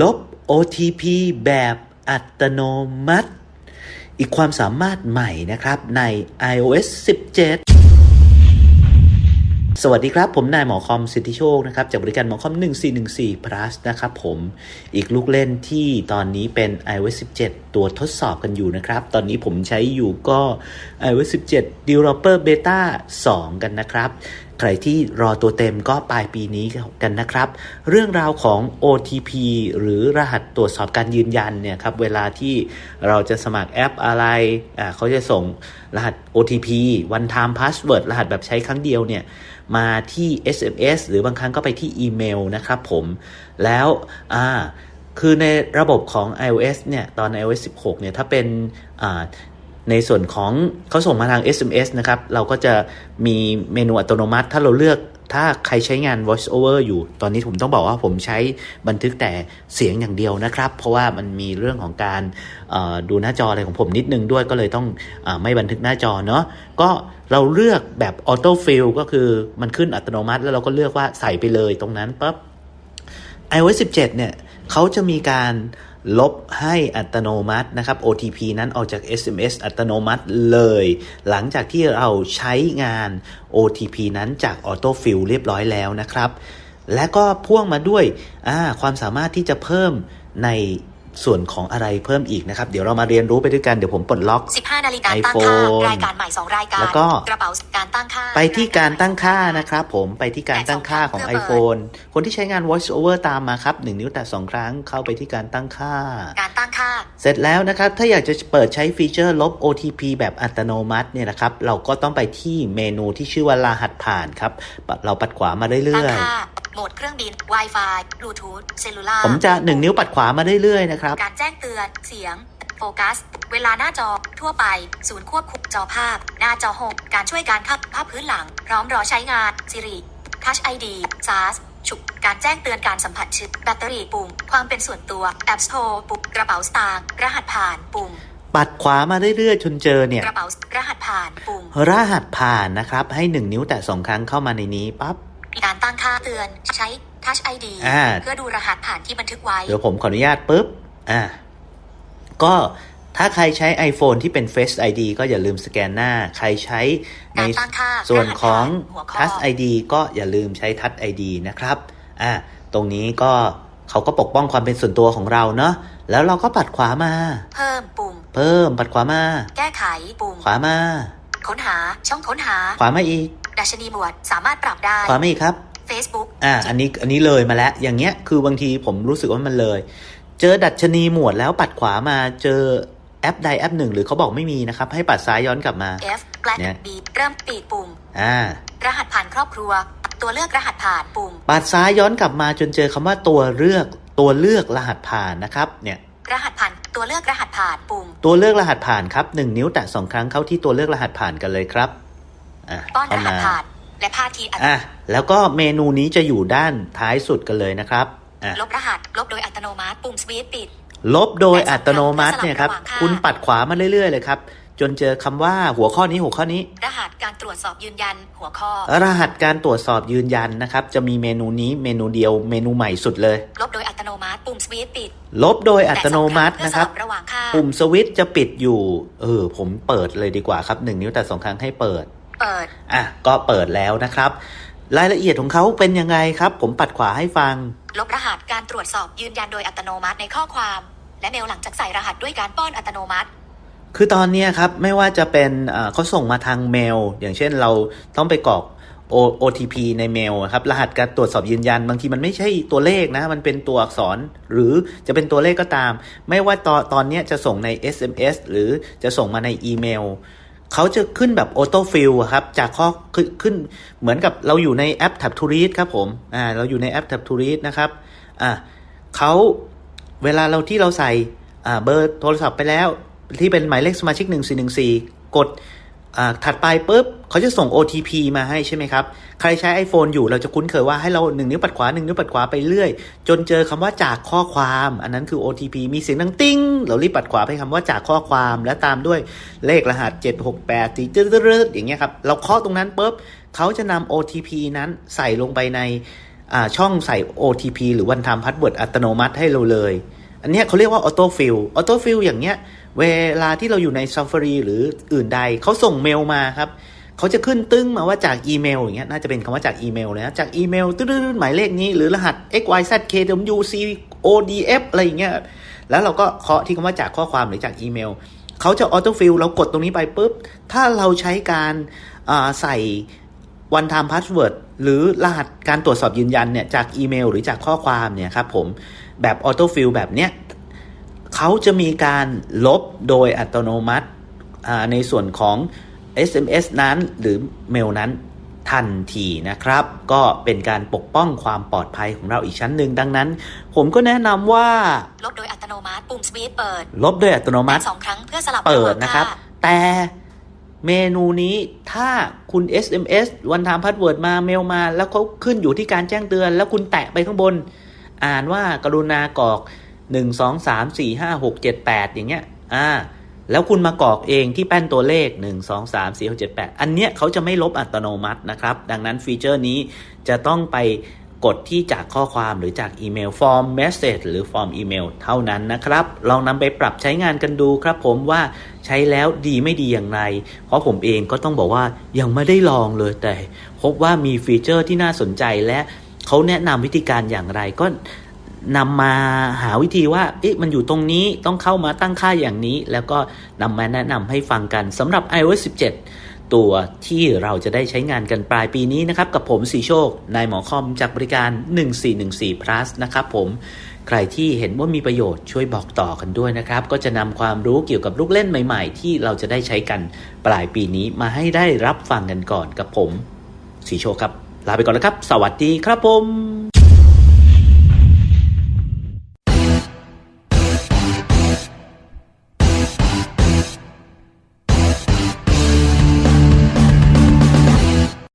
ลบ OTP แบบอัตโนมัติ อีกความสามารถใหม่นะครับใน iOS 17สวัสดีครับ ผมนายหมอคอมสิทธิโชคนะครับ จากบริการหมอคอม 1414 plus นะครับผมอีกลูกเล่นที่ตอนนี้เป็น iOS 17 ตัวทดสอบกันอยู่นะครับ ตอนนี้ผมใช้อยู่ก็ iOS 17 Developer Beta 2 กันนะครับ ใครที่รอตัวเต็มก็ปลายปีนี้กันนะครับ เรื่องราวของ OTP หรือรหัสตรวจสอบการยืนยันเนี่ยครับเวลาที่เราจะสมัครแอปอะไรอ่าเขาจะส่งรหัส OTP one time password รหัสแบบใช้ครั้งเดียวเนี่ยมาที่ SMS หรือบางครั้งก็ไปที่อีเมลนะครับผมแล้วอ่าคือในระบบของ iOS เนี่ยตอน iOS 16 เนี่ยถ้าเป็น ในส่วนของเขาส่งมาทาง SMS นะครับ เราก็จะมีเมนูอัตโนมัติ ถ้าเราเลือกถ้าใครใช้งาน voice over อยู่ ตอนนี้ผมต้องบอกว่าผมใช้บันทึกแต่เสียงอย่างเดียวนะครับ เพราะว่ามันมีเรื่องของการดูหน้าจออะไรของผมนิดนึงด้วยก็เลยต้องอไม่บันทึกหน้าจอเนาะก็เราเลือกแบบ auto fill ก็คือมันขึ้นอัตโนมัติ แล้วเราก็เลือกว่าใส่ไปเลยตรงนั้นปั๊บ iOS 17 เนี่ยเขาจะมีการ ลบให้อัตโนมัตินะครับ OTP นั้นออกจาก SMS อัตโนมัติเลย หลังจากที่เราใช้งาน OTP นั้นจาก Auto Fill เรียบร้อยแล้วนะครับ และก็พ่วงมาด้วยความสามารถที่จะเพิ่มใน ส่วนของอะไรเพิ่มอีกนะครับ เดี๋ยวเรามาเรียนรู้ไปด้วยกันเดี๋ยวผมปลดล็อก 15 นาฬิกาตั้งค่า iPhone รายการใหม่ 2 รายการ แล้วก็กระเป๋าการตั้งค่า ไปที่การตั้งค่านะครับผมไปที่การตั้งค่าของ iPhone คนที่ใช้งาน Voice Over ตามมาครับ 1 นิ้วแตะ2ครั้งเข้าไปที่การตั้งค่า การตั้งค่า เสร็จแล้วนะครับ ถ้าอยากจะเปิดใช้ฟีเจอร์ลบ OTP แบบอัตโนมัติเนี่ยนะครับเราก็ต้องไปที่เมนูที่ชื่อว่ารหัสผ่านครับเราปัดขวามาตั้เรื่งอยค่า โหมดเครื่องบิน Wi-Fi Bluetooth เซลลูล่าๆผมจะ 1 นิ้วปัดขวามาเรื่อยๆนะครับ การแจ้งเตือน เสียง โฟกัส เวลาหน้าจอ ทั่วไป ศูนย์ควบคุมจอภาพ หน้าจอหกการช่วยการขับภาพพื้นหลัง พร้อมรอใช้งาน Siri Touch ID SaaS ฉุกการแจ้งเตือนการสัมผัสชิปแบตเตอรี่ปุ่ม ความเป็นส่วนตัว App Store ปุ่มกระเป๋าสตางค์รหัสผ่านปุ่มปัดขวามาเรื่อยๆจนเจอเนี่ยกระเป๋ารหัสผ่านปุ่มรหัสผ่านนะครับ ให้ 1 นิ้วแตะ2ครั้งเข้ามาในนี้ปั๊บ การตั้งค่าเตือนใช้ Touch ID อ่าเพื่อดูรหัสผ่านที่บันทึกไว้ เดี๋ยวผมขออนุญาตปุ๊บ อ่า ก็ถ้าใครใช้ iPhone ที่เป็น Face ID ก็อย่าลืมสแกนหน้า ใครใช้ในการตั้งค่าส่วนของหัวข้อ Touch ID ก็อย่าลืมใช้ Touch ID นะครับ อ่า ตรงนี้ก็เขาก็ปกป้องความเป็นส่วนตัวของเราเนาะ แล้วเราก็ปัดขวามา เพิ่มปุ่ม เพิ่มปัดขวามา แก้ไขปุ่ม ขวามา ค้นหา ช่องค้นหา ขวามาอีก ดัชนีหมวดสามารถปรับได้ขวามาอีกครับ Facebook อ่า อันนี้อันนี้เลยมาแล้ว อย่างเงี้ยคือบางทีผมรู้สึกว่ามันเลย เจอดัชนีหมวดแล้วปัดขวามาเจอแอปใดแอปหนึ่งหรือเขาบอกไม่มีนะครับ ให้ปัดซ้ายย้อนกลับมา F Black เนี่ย B เริ่มปีกปุ่มอ่ารหัสผ่านครอบครัว ตัวเลือกรหัสผ่านปุ่ม ปัดซ้ายย้อนกลับมาจนเจอคำว่าตัวเลือกตัวเลือกรหัสผ่านนะครับเนี่ยรหัสผ่านตัวเลือกรหัสผ่านปุ่ม ตัวเลือกรหัสผ่านครับหนึ่งนิ้วแตะสองครั้งเข้าที่ตัวเลือกรหัสผ่านกันเลยครับ อะป้อนรเข้าหัสมาผ่าน และพาทีอัตอะแล้วก็เมนูนี้จะอยู่ด้านท้ายสุดกันเลยนะครับอะลบรหัส ลบโดยอัตโนมัติปุ่มสวิตปิด ลบโดยอัตโนมัติเนี่ยครับสลับระหว่างค่าคุณปัดขวามาเรื่อย ๆ เลยครับ จนเจอคำว่าหัวข้อนี้หัวข้อนี้ รหัสการตรวจสอบยืนยันหัวข้อ รหัสการตรวจสอบยืนยันนะครับ จะมีเมนูนี้เมนูเดียวเมนูใหม่สุดเลย ลบโดยอัตโนมัติปุ่มสวิตปิด ลบโดยอัตโนมัตินะครับแตสองงเพื่อสลับระหว่างค่าปุ่มสวิตช์จะปิดอยู่ เออ ผมเปิดเลยดีกว่าครับหนึ่งนิ้วแต่สองครั้งให้เปิด เปิด อะ ก็เปิดแล้วนะครับ รายละเอียดของเขาเป็นยังไงครับ ผมปัดขวาให้ฟัง ลบรหัสการตรวจสอบยืนยันโดยอัตโนมัติในข้อความ และเมลหลังจากใส่รหัสด้วยการป้อนอัตโนมัติคือตอนเนี้ยครับ ไม่ว่าจะเป็นอ่าเขาส่งมาทางเมล อย่างเช่นเราต้องไปกรอก O- OTP ในเมลอะครับ รหัสการตรวจสอบยืนยัน บางทีมันไม่ใช่ตัวเลขนะ มันเป็นตัวอักษร หรือจะเป็นตัวเลขก็ตาม ไม่ว่าตอนตอนเนี้ยจะส่งใน SMS หรือจะส่งมาในอีเมล เขาจะขึ้นแบบออโต้ฟิลครับจากข้อขึ้นขึ้นเหมือนกับเราอยู่ในแอปแท็บทูริสครับผมอ่าเราอยู่ในแอปแท็บทูริสนะครับอ่าเขาเวลาเราที่เราใส่อ่าเบอร์โทรศัพท์ไปแล้ว ที่เป็นหมายเลขสมาชิก 1414 กดอ่า ถัดไปปุ๊บเขาจะส่ง OTP มาให้ใช่ไหมครับ ใครใช้ iPhone อยู่เราจะคุ้นเคยว่าให้เราหนึ่งนิ้วปัดขวาหนึ่งนิ้วปัดขวาไปเรื่อย จนเจอคำว่าจากข้อความ อันนั้นคือ OTP มีเสียงดังติ้ง เรารีบปัดขวาไปคำว่าจากข้อความและตามด้วยเลขรหัส 768ตีจืดๆอย่างเงี้ยครับ เราเคาะตรงนั้นปุ๊บเขาจะนำ OTP นั้นใส่ลงไปในอ่าช่องใส่ OTP หรือ one time password อัตโนมัติให้เราเลย อันนี้เขาเรียกว่า auto fill auto fill อย่างเงี้ย เวลาที่เราอยู่ใน Safari หรืออื่นใดเขาส่งเมลมาครับเขาจะขึ้นตึ้งมาว่าจากอีเมลอย่างเงี้ยน่าจะเป็นคำว่าจากอีเมลเลยนะจากอีเมลตื้อๆหมายเลขนี้หรือรหัส x y z k w c o d f อะไรอย่างเงี้ยแล้วเราก็เคาะที่คำว่าจากข้อความหรือจากอีเมลเขาจะออโต้ฟิลเรากดตรงนี้ไปปุ๊บ ถ้าเราใช้การใส่ one time password หรือรหัสการตรวจสอบยืนยันเนี่ยจากอีเมล หรือจากข้อความเนี่ยครับผม แบบออโต้ฟิลแบบเนี้ยเขาจะมีการลบโดยอัตโนมัติอ่าในส่วนของ SMS นั้นหรือเมลนั้นทันทีนะครับ ก็เป็นการปกป้องความปลอดภัยของเราอีกชั้นหนึ่งดังนั้น ผมก็แนะนำว่า ลบโดยอัตโนมัติปุ่มสปีดเปิด ลบโดยอัตโนมัติสองครั้งเพื่อสลับเปิด password นะครับค่ะแต่เมนูนี้ถ้าคุณ SMS วันทามพาสเวิร์ดมาเมลมา แล้วเขาขึ้นอยู่ที่การแจ้งเตือน แล้วคุณแตะไปข้างบน อ่านว่ากรุณากรอก1 2 3 4 5 6 7 8อย่างเงี้ย อ่า แล้วคุณมากรอกเองที่แป้นตัวเลข 1 2 3 4 6 7 8 อันเนี้ยเขาจะไม่ลบอัตโนมัตินะครับ ดังนั้นฟีเจอร์นี้จะต้องไปกดที่จากข้อความหรือจากอีเมลฟอร์มเมสเซจหรือฟอร์มอีเมลเท่านั้นนะครับ ลองนำไปปรับใช้งานกันดูครับผมว่าใช้แล้วดีไม่ดีอย่างไร เพราะผมเองก็ต้องบอกว่ายังไม่ได้ลองเลยแต่ พบว่ามีฟีเจอร์ที่น่าสนใจและ เขาแนะนำวิธีการอย่างไรก็นำมาหาวิธีว่าเอ๊ะมันอยู่ตรงนี้ต้องเข้ามาตั้งค่าอย่างนี้ แล้วก็นำมาแนะนำให้ฟังกันสำหรับ iOS 17 ตัวที่เราจะได้ใช้งานกันปลายปีนี้นะครับ กับผมสีโชคนายหมอคอมจากบริการ 1414 plus นะครับผมใครที่เห็นว่ามีประโยชน์ช่วยบอกต่อกันด้วยนะครับ ก็จะนำความรู้เกี่ยวกับลูกเล่นใหม่ๆ ที่เราจะได้ใช้กันปลายปีนี้มาให้ได้รับฟังกันก่อนกับผมสีโชคครับ ลาไปก่อนนะครับ สวัสดีครับผม